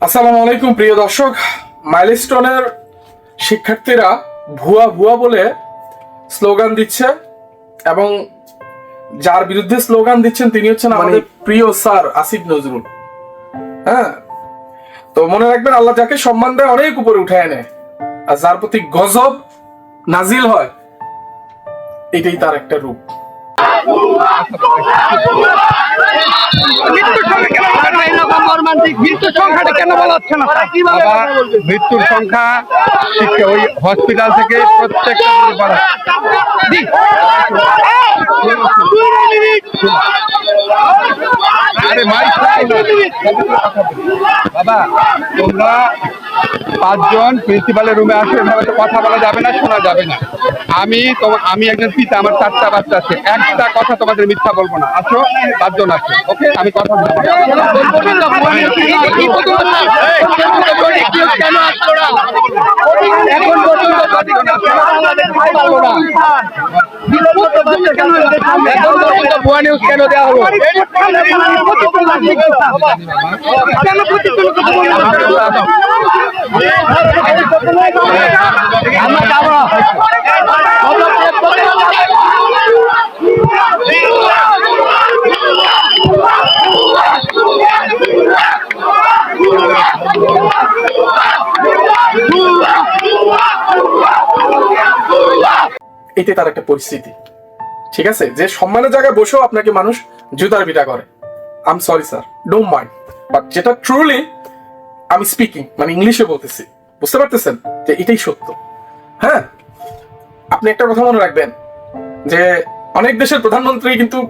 আসসালামু আলাইকুম প্রিয় দর্শক। মাইলস্টোনের শিক্ষার্থীরা ভুয়া ভুয়া বলে স্লোগান দিচ্ছে এবং যার বিরুদ্ধে স্লোগান দিচ্ছেন তিনি হচ্ছেন আমাদের প্রিয় স্যার আসিফ নজরুল। হ্যাঁ? তো মনে রাখবেন আল্লাহ যাকে সম্মান দেয় অনেক উপরে উঠে এনে আর যার প্রতি গজব নাজিল হয় এটাই তার একটা রূপ। মৃত্যুর সংখ্যাটা কেন বলা হচ্ছে না? বাবা মৃত্যুর সংখ্যা ওই হসপিটাল থেকে প্রত্যেকটা। আরে মাইক বাবা তোমরা পাঁচজন প্রিন্সিপালের রুমে আসো, এভাবে তো কথা বলা যাবে না, শোনা যাবে না। আমি তোমার আমি একজন পিতা, আমার চারটা বাচ্চা আছে। একটা কথা তোমাদের মিথ্যা বলব না। আসো, পাঁচজন আসো, ওকে? আমি কথা বলব? কেন তো দেওয়া হলো? এতে তার একটা পরিস্থিতি। ঠিক আছে? যে সম্মানের জায়গায় বসেও আপনাকে মানুষ জুতার পিটা করে। I'm sorry sir don't mind but যেটা ট্রুলি আমি স্পিকিং মানে ইংলিশে বলতেছি। বুঝতে পারতেছেন? যে এটাই সত্য। হ্যাঁ? আপনি একটা কথা মনে রাখবেন, যে অনেক দেশের প্রধানমন্ত্রী কিন্তু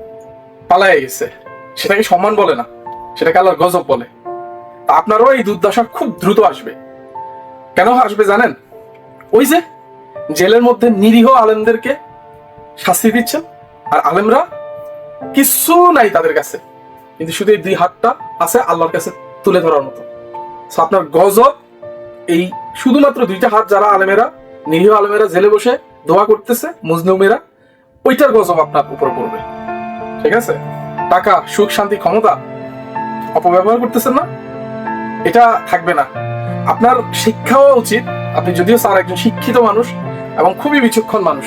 পালায় গেছে। সেটাকে সম্মান বলে না। সেটাকে আল্লাহর গজব বলে। তা আপনারও এই দুর্দশা খুব দ্রুত আসবে। কেন আসবে জানেন? ওই যে জেলের মধ্যে নিরীহ আলেমদেরকে শাস্তি দিচ্ছেন, আর আলেমরা কিছু নাই তাদের কাছে। কিন্তু শুধু এই দুই হাতটা আছে আল্লাহর কাছে তুলে ধরার মতো। আপনার গজব, এই শুধুমাত্র দুইটা হাত যারা আলেমেরা, নিরীহ আলেমেরা জেলে বসে দোয়া করতেছে, মুজলুমেরা, ওইটার গজব আপনার উপর পড়বে। ঠিক আছে? টাকা, সুখ, শান্তি, ক্ষমতা অপব্যবহার করতেছেন না? এটা থাকবে না। আপনার শিক্ষাও উচিত, আপনি যদিও স্যার একজন শিক্ষিত মানুষ এবং খুবই বিচক্ষণ মানুষ।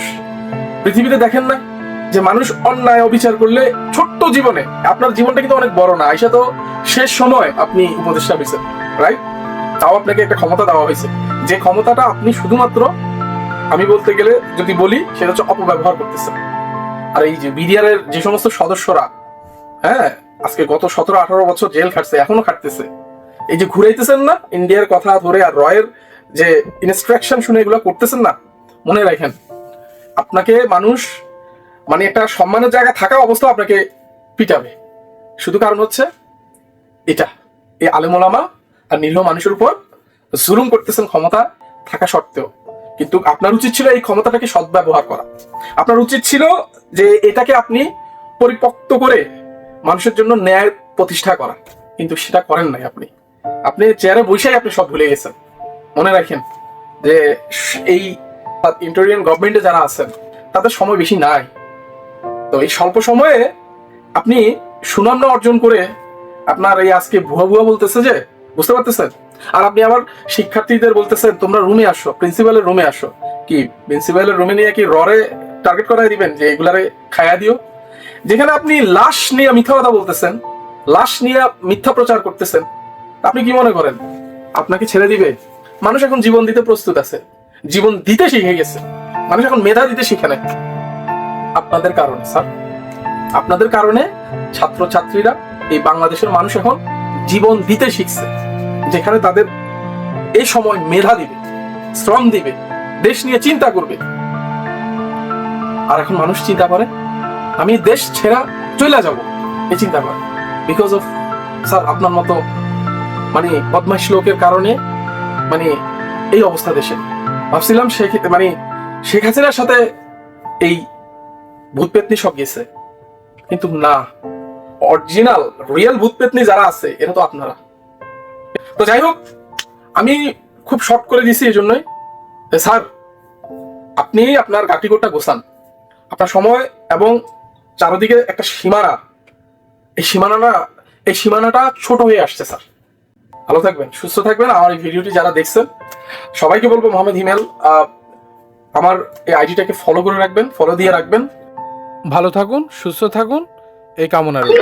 পৃথিবীতে দেখেন না যে মানুষ অন্যায় অবিচার করলে ছোট্ট জীবনে, আপনার জীবনটা কিন্তু অনেক বড় না, আইসা তো শেষ সময় আপনি উপদেষ্টা পেয়েছেন রাইট তাও আপনাকে একটা ক্ষমতা দেওয়া হয়েছে। যে ক্ষমতাটা আপনি শুধুমাত্র, আমি বলতে গেলে যদি বলি, সেটা হচ্ছে অপব্যবহার করতেছেন। আর এই যে বিডিআর যে সমস্ত সদস্যরা হ্যাঁ আজকে গত সতেরো আঠারো বছর জেল খাটছে, এখনও খাটতেছে। এই যে ঘুরাইতেছেন না, ইন্ডিয়ার কথা ধরে আর রয়ের যে ইনস্ট্রাকশন শুনে এগুলো করতেছেন না, মনে রাখেন, আপনাকে মানুষ মানে একটা সম্মানের জায়গা থাকা অবস্থা আপনাকে পিটাবে। শুধু কারণ হচ্ছে, এটা, এই আলেমোলামা আর নিরীহ মানুষের উপর জুলুম করতেছেন ক্ষমতা থাকা সত্ত্বেও। কিন্তু আপনার উচিত ছিল এই ক্ষমতাটাকে সদ্ব্যবহার করা। আপনার উচিত ছিল যে এটাকে আপনি পরিপক্ত করে মানুষের জন্য ন্যায় প্রতিষ্ঠা করা। কিন্তু সেটা করেন নাই আপনি। আপনি চেয়ারে বসেই আপনি সব ভুলে গেছেন। মনে রাখেন যে এই ইন্টারিয়ান গভর্নমেন্টে যারা আছেন, তাদের সময় বেশি নাই। তো এই স্বল্প সময়ে আপনি সুনাম অর্জন করে আপনার এই আজকে ভুয়া ভুয়া বলতেছে যে বুঝতে পারতেছেন? আর আপনি আবার শিক্ষার্থীদের বলতেছেন, তোমরা রুমে আসো, প্রিন্সিপালের রুমে আসো। কি, প্রিন্সিপালের রুমে নিয়ে কি ররে টার্গেট করাই দিবেন যে এগুলারে খায়া দিও? যেখানে আপনি লাশ নিয়ে মিথ্যা কথা বলতেছেন, লাশ নিয়ে মিথ্যা প্রচার করতেছেন, আপনি কি মনে করেন? আপনাকে ছেড়ে দিবে? মানুষ এখন জীবন দিতে প্রস্তুত আছে, জীবন দিতে শিখে গেছে, মানুষ এখন মেধা দিতে শিখে নেয় আপনাদের কারণে, স্যার। আপনাদের কারণে ছাত্রছাত্রীরা এই বাংলাদেশের মানুষ এখন জীবন দিতে শিখছে। যেখানে তাদের এই সময় মেধা দিবে, শ্রম দিবে, দেশ নিয়ে চিন্তা করবে। আর এখন মানুষ চিন্তা করে, আমি দেশ ছেড়া চলে যাব এই চিন্তা করে। বিকজ অফ স্যার আপনার মতো মানে বদমাইশ লোকের কারণে মানে এই অবস্থা দেশে। ভাবছিলাম শেখ মানে শেখ হাসিনার সাথে এই ভূত পেতনি সব গেছে। কিন্তু না অরিজিনাল রিয়েল ভূত পেতনি যারা আছে, এরা তো আপনারা। তো যাই হোক, আমি খুব শর্ট করে দিছি এই জন্যই। স্যার, আপনি আপনার গাটিকোটটা গোসান আপনার সময় এবং চারদিকে একটা সীমানা। এই সীমানাটা এই সীমানাটা ছোট হয়ে আসছে, স্যার। ভালো থাকবেন, সুস্থ থাকবেন। আমার এই ভিডিওটি যারা দেখছেন, সবাইকে বলব মোহাম্মদ হিমেল আমার এই আইডিটাকে ফলো করে রাখবেন ফলো দিয়ে রাখবেন। ভালো থাকুন, সুস্থ থাকুন, এই কামনা রইল।